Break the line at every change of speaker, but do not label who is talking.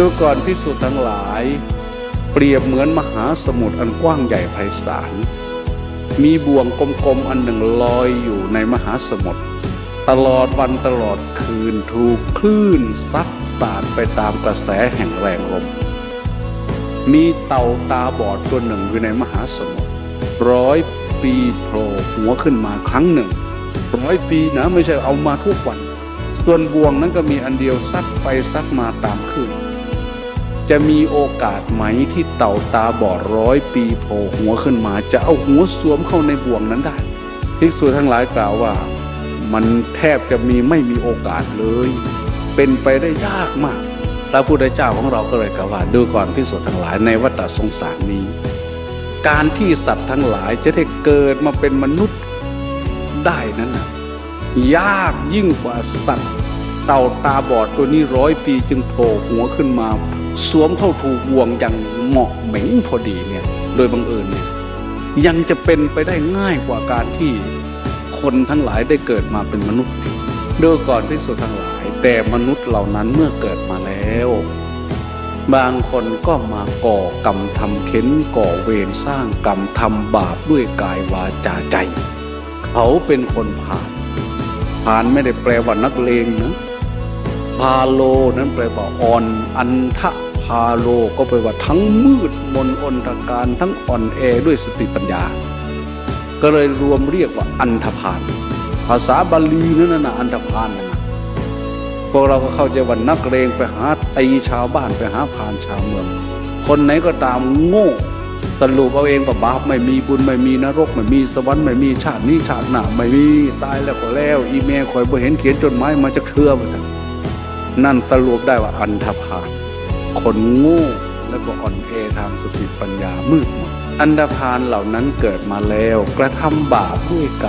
ดูก่อนพิสุทั้งหลาย เปรียบเหมือนมหาสมุทรอันกว้างใหญ่ไพศาล มีบ่วงกลมๆอันหนึ่งลอยอยู่ในมหาสมุทรตลอดวันตลอดคืนถูกคลื่นซัดสาดไปตามกระแสแห่งแรงลม มีเต่าตาบอดตัวหนึ่งอยู่ในมหาสมุทรร้อยปีโผล่หัวขึ้นมาครั้งหนึ่งร้อยปีนะไม่ใช่เอามาทุกวัน ส่วนบ่วงนั้นก็มีอันเดียวซัดไปซัดมาตามคลื่น จะมีโอกาสไหมที่เต่าตาบอดร้อยปีโผล่หัวขึ้นมา จะเอาหัวสวมเข้าในบ่วงนั้นได้ภิกษุทั้งหลายกล่าวว่า มันแทบจะมีไม่มีโอกาสเลย เป็นไปได้ยากมากพระพุทธเจ้าของเราก็เลยกล่าวว่าดูก่อนภิกษุทั้งหลายในวัฏสงสารนี้ การที่สัตว์ทั้งหลายจะได้เกิดมาเป็นมนุษย์ได้นั้นนะยากยิ่งกว่าสัตว์ เต่าตาบอดตัวนี้ร้อยปีจึงโผล่หัวขึ้นมา สวมเข้าถูกบ่วงอย่างเหมาะเหม็งพอดีเนี่ย โดยบังเอิญเนี่ยยังจะเป็นไปได้ง่ายกว่าการที่คนทั้งหลายได้เกิดมาเป็นมนุษย์อีกดูก่อนที่สุดทั้งหลาย แต่มนุษย์เหล่านั้นเมื่อเกิดมาแล้ว บางคนก็มาก่อกรรมทำเข็นก่อเวรสร้างกรรมทำบาปด้วยกายวาจาใจ เขาเป็นคนผ่าน ผ่านไม่ได้แปลว่านักเลงนะ พาโลนั้นแปลว่าอ่อน อันทะพาโลก็แปลว่าทั้งมืดมนอนตการทั้งอ่อนแอด้วยสติปัญญา ก็เลยรวมเรียกว่าอันธพาลภาษาบาลีนั่นน่ะอันธพาลนะพวกเราก็เข้าใจว่านักเลงไปหาตีชาวบ้านไปหาพานชาวเมือง คนไหนก็ตามโง่สรุปเอาเองว่าบาปไม่มีบุญไม่มีนรกไม่มีสวรรค์ไม่มีชาตินี้ชาติหน้าไม่มีตายแล้วก็แล้ว อีเมลคอยบ่เห็นเขียนจดหมายมาจะเครือมา นั่นสรุปได้ว่าอันธพาลคนโง่และก็อ่อนแอทางสติปัญญามืดมนอันธพาลเหล่านั้นเกิดมาแล้ว กระทำบาปด้วยกัน